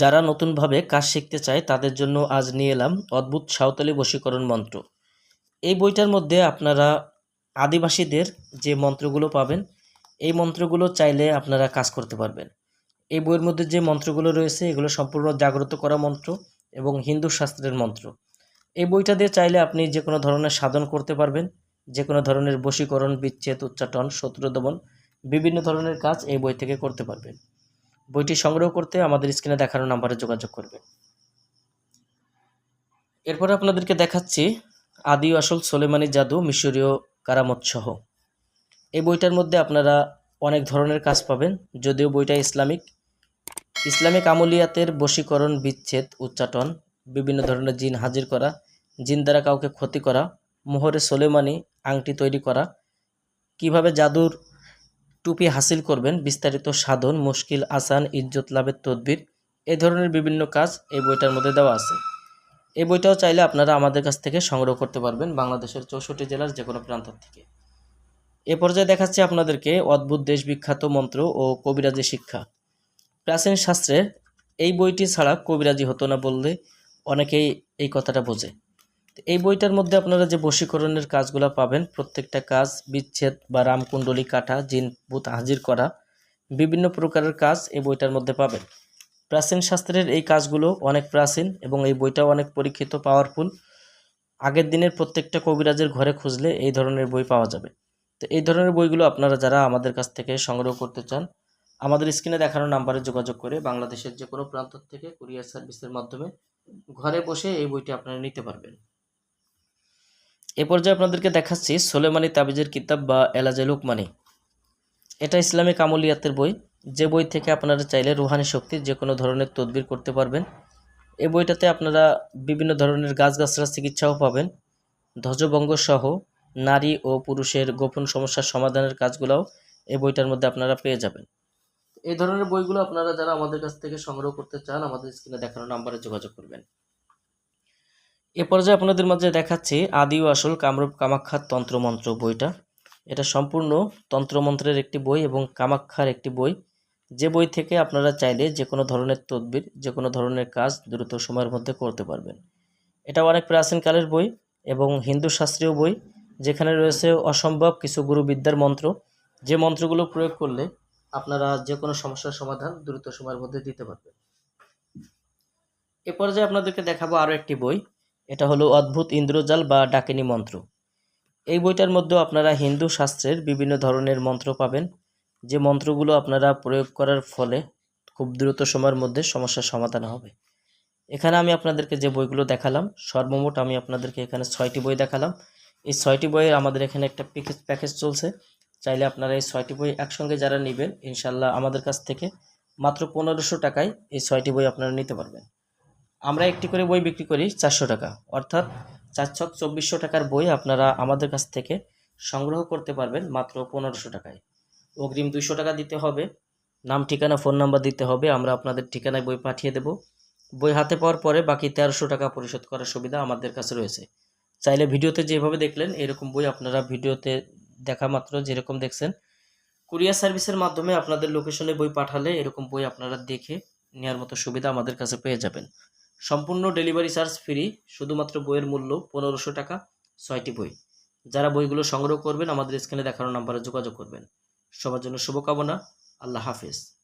যারা নতুনভাবে কাজ শিখতে চায়, তাদের জন্য আজ নিয়ে এলাম অদ্ভুত সাঁওতালি বশীকরণ মন্ত্র। এই বইটার মধ্যে আপনারা আদিবাসীদের যে মন্ত্রগুলো পাবেন, এই মন্ত্রগুলো চাইলে আপনারা কাজ করতে পারবেন। এই বইয়ের মধ্যে যে মন্ত্রগুলো রয়েছে, এগুলো সম্পূর্ণ জাগ্রত করা মন্ত্র এবং হিন্দু শাস্ত্রের মন্ত্র। এই বইটা দিয়ে চাইলে আপনি যে কোনো ধরনের সাধন করতে পারবেন, যে কোনো ধরনের বশীকরণ, বিচ্ছেদ, উচ্চাটন শত্রু দমন বিভিন্ন ধরনের কাজ এই বই থেকে করতে পারবেন। বইটি সংগ্রহ করতে আমাদের স্ক্রিনে দেখানো নাম্বারে যোগাযোগ করবেন। এরপরে আপনাদেরকে দেখাচ্ছি আদি আসল সোলেমানি জাদু, মিশরীয় কারামত সহ এই বইটার মধ্যে আপনারা অনেক ধরনের কাজ পাবেন, যদিও বইটা ইসলামিক। ইসলামিক আমলিয়াতের বশীকরণ, বিচ্ছেদ, উচ্চাটন, বিভিন্ন ধরনের জিন হাজির করা, জিন দ্বারা কাউকে ক্ষতি করা, মোহরে সোলেমানি আংটি তৈরি করা, কীভাবে জাদুর টুপি হাসিল করবেন বিস্তারিত সাধন, মুশকিল, আসান, ইজ্জত, লাভের তদবির, এ ধরনের বিভিন্ন কাজ এই বইটার মধ্যে দেওয়া আছে। এই বইটাও চাইলে আপনারা আমাদের কাছ থেকে সংগ্রহ করতে পারবেন বাংলাদেশের চৌষট্টি জেলার যে কোনো প্রান্ত থেকে। এ পর্যায়ে দেখাচ্ছি আপনাদেরকে অদ্ভুত দেশ বিখ্যাত মন্ত্র ও কবিরাজি শিক্ষা। প্রাচীন শাস্ত্রে এই বইটি ছাড়া কবিরাজি হতো না বললে অনেকেই এই কথাটা বোঝে। এই বইটার মধ্যে আপনারা যে বশীকরণের কাজগুলো পাবেন, প্রত্যেকটা কাজ, বিচ্ছেদ বা রামকুণ্ডলী কাটা, জিন, ভূত হাজির করা, বিভিন্ন প্রকারের কাজ এই বইটার মধ্যে পাবেন। প্রাচীন শাস্ত্রের এই কাজগুলো অনেক প্রাচীন এবং এই বইটাও অনেক পরীক্ষিত পাওয়ারফুল আগের দিনের প্রত্যেকটা কবিরাজের ঘরে খুঁজলে এই ধরনের বই পাওয়া যাবে। তো এই ধরনের বইগুলো আপনারা যারা আমাদের কাছ থেকে সংগ্রহ করতে চান, আমাদের স্ক্রিনে দেখানো নাম্বারে যোগাযোগ করে বাংলাদেশের যে কোনো প্রান্ত থেকে কুরিয়ার সার্ভিসের মাধ্যমে ঘরে বসে এই বইটি আপনারা নিতে পারবেন। এ পর্যায়ে আপনাদেরকে দেখাচ্ছি সোলেমানি তাবিজের কিতাব বা এলাজে লুকমানি। এটা ইসলামিক আমলিয়াতের বই। যে বই থেকে আপনারা চাইলে রুহানি শক্তির যে কোনো ধরনের তদবির করতে পারবেন। এই বইটাতে আপনারা বিভিন্ন ধরনের গাছগাছরা চিকিৎসাও পাবেন। ধ্বজভঙ্গ সহ নারী ও পুরুষের গোপন সমস্যার সমাধানের কাজগুলোও এই বইটার মধ্যে আপনারা পেয়ে যাবেন। এই ধরনের বইগুলো আপনারা যারা আমাদের কাছ থেকে সংগ্রহ করতে চান, আমাদের স্ক্রিনে দেখানো নাম্বারে যোগাযোগ করবেন। এ পর্যায়ে আপনাদের মাঝে দেখাচ্ছি আদি ও আসল কামরূপ কামাখ্যার তন্ত্রমন্ত্র বইটা। এটা সম্পূর্ণ তন্ত্রমন্ত্রের একটি বই এবং কামাখ্যার একটি বই। যে বই থেকে আপনারা চাইলে যে কোনো ধরনের তদবির, যে কোনো ধরনের কাজ দ্রুত সময়ের মধ্যে করতে পারবেন। এটা অনেক প্রাচীনকালের বই এবং হিন্দু শাস্ত্রীয় বই, যেখানে রয়েছে অসম্ভব কিছু গুরুবিদ্যার মন্ত্র। যে মন্ত্রগুলো প্রয়োগ করলে আপনারা যে কোনো সমস্যার সমাধান দ্রুত সময়ের মধ্যে দিতে পারবেন। এ পর্যায়ে আপনাদেরকে দেখাবো আরও একটি বই। এটা হলো অদ্ভুত ইন্দ্রজাল বা ডাকিনী মন্ত্র। এই বইটার মধ্যেও আপনারা হিন্দু শাস্ত্রের বিভিন্ন ধরনের মন্ত্র পাবেন। যে মন্ত্রগুলো আপনারা প্রয়োগ করার ফলে খুব দ্রুত সময়ের মধ্যে সমস্যার সমাধান হবে। এখানে আমি আপনাদেরকে যে বইগুলো দেখালাম, সর্বমোট আমি আপনাদেরকে এখানে ছয়টি বই দেখালাম। এই ছয়টি বইয়ের আমাদের এখানে একটা প্যাকেজ প্যাকেজ চলছে। চাইলে আপনারা এই ছয়টি বই একসঙ্গে যারা নেবেন ইনশাল্লাহ আমাদের কাছ থেকে মাত্র পনেরোশো টাকায় এই ছয়টি বই আপনারা নিতে পারবেন। আমরা একটি করে বই বিক্রি করি চারশো টাকা। অর্থাৎ চার ছক চব্বিশশো টাকার বই আপনারা আমাদের কাছ থেকে সংগ্রহ করতে পারবেন মাত্র পনেরোশো টাকায়। অগ্রিম দুইশো টাকা দিতে হবে, নাম, ঠিকানা, ফোন নাম্বার দিতে হবে, আমরা আপনাদের ঠিকানায় বই পাঠিয়ে দেব। বই হাতে পাওয়ার পরে বাকি তেরোশো টাকা পরিশোধ করার সুবিধা আমাদের কাছে রয়েছে। চাইলে ভিডিওতে যেভাবে দেখলেন, এরকম বই আপনারা ভিডিওতে দেখা মাত্র যেরকম দেখছেন। কুরিয়ার সার্ভিসের মাধ্যমে আপনাদের লোকেশনে বই পাঠালে এরকম বই আপনারা দেখে নেওয়ার মতো সুবিধা আমাদের কাছে পেয়ে যাবেন। সম্পূর্ণ ডেলিভারি চার্জ ফ্রি, শুধুমাত্র বইয়ের মূল্য পনেরোশো টাকা, ছয়টি বই। যারা বইগুলো সংগ্রহ করবেন, আমাদের স্ক্রিনে দেখানো নাম্বারে যোগাযোগ করবেন। সবার জন্য শুভকামনা, আল্লাহ হাফেজ।